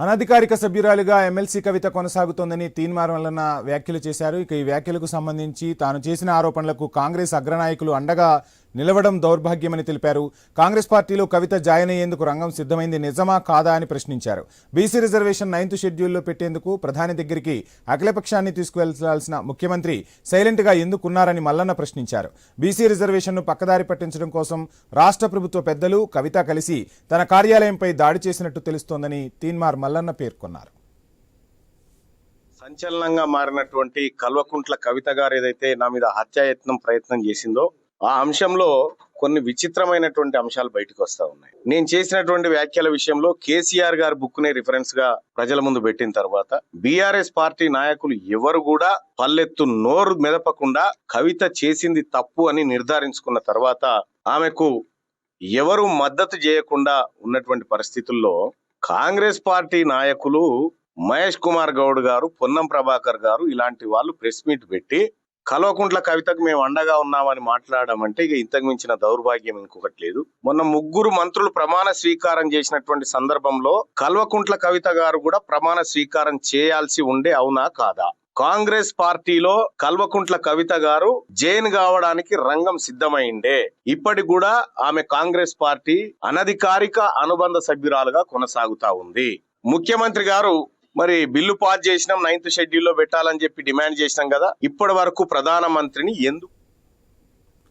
అనధికారిక సభ్యురాలుగా ఎమ్మెల్సీ కవిత కొనసాగుతోందని తీన్మార్ వ్యాఖ్యలు చేశారు. ఇక ఈ వ్యాఖ్యలకు సంబంధించి తాను చేసిన ఆరోపణలకు కాంగ్రెస్ అగ్రనాయకులు అండగా నిలవడం దౌర్భాగ్యమని తెలిపారు. కాంగ్రెస్ పార్టీలో కవిత జాయిన్ అయ్యేందుకు రంగం సిద్ధమైంది నిజమా కాదా అని ప్రశ్నించారు. బీసీ రిజర్వేషన్ నైన్త్ షెడ్యూల్లో పెట్టేందుకు ప్రధాని దగ్గరికి అఖిలపక్షాన్ని తీసుకువెళ్ళాల్సిన ముఖ్యమంత్రి సైలెంట్గా ఎందుకున్నారని మల్లన్న ప్రశ్నించారు. బీసీ రిజర్వేషన్ను పక్కదారి పట్టించడం కోసం రాష్ట్ర ప్రభుత్వ పెద్దలు కవిత కలిసి తన కార్యాలయంపై దాడి చేసినట్టు తెలుస్తోందని తీన్మార్ మల్లన్న పేర్కొన్నారు. సంచలనంగా మారినటువంటి కల్వకుంట్ల కవిత గారు ఏదైతే నా మీద హత్యాయత్నం ప్రయత్నం చేసిందో ఆ అంశంలో కొన్ని విచిత్రమైనటువంటి అంశాలు బయటకు వస్తా ఉన్నాయి. నేను చేసినటువంటి వ్యాఖ్యల విషయంలో కేసీఆర్ గారి బుక్ నే రిఫరెన్స్గా ప్రజల ముందు పెట్టిన తర్వాత బీఆర్ఎస్ పార్టీ నాయకులు ఎవరు కూడా పల్లెత్తు నోరు మెదపకుండా కవిత చేసింది తప్పు అని నిర్ధారించుకున్న తర్వాత ఆమెకు ఎవరు మద్దతు చేయకుండా ఉన్నటువంటి పరిస్థితుల్లో కాంగ్రెస్ పార్టీ నాయకులు మహేష్ కుమార్ గౌడ్ గారు పొన్నం ప్రభాకర్ గారు ఇలాంటి వాళ్ళు ప్రెస్ మీట్ పెట్టి కల్వకుంట్ల కవితకు మేము అండగా ఉన్నామని మాట్లాడడం అంటే ఇక ఇంతకు మించిన దౌర్భాగ్యం ఇంకొకటి లేదు. మొన్న ముగ్గురు మంత్రులు ప్రమాణ స్వీకారం చేసినటువంటి సందర్భంలో కల్వకుంట్ల కవిత గారు కూడా ప్రమాణ స్వీకారం చేయాల్సి ఉండే అవునా కాదా? కాంగ్రెస్ పార్టీలో కల్వకుంట్ల కవిత గారు జైన్ కావడానికి రంగం సిద్ధమైండే ఇప్పటి కూడా ఆమె కాంగ్రెస్ పార్టీ అనధికారిక అనుబంధ సభ్యురాలుగా కొనసాగుతా ఉంది. ముఖ్యమంత్రి గారు మరి బిల్లు పాస్ చేసినాం నైన్త్ షెడ్యూల్లో పెట్టాలని చెప్పి డిమాండ్ చేసినాం కదా ఇప్పటి వరకు ప్రధానమంత్రిని ఎందుకు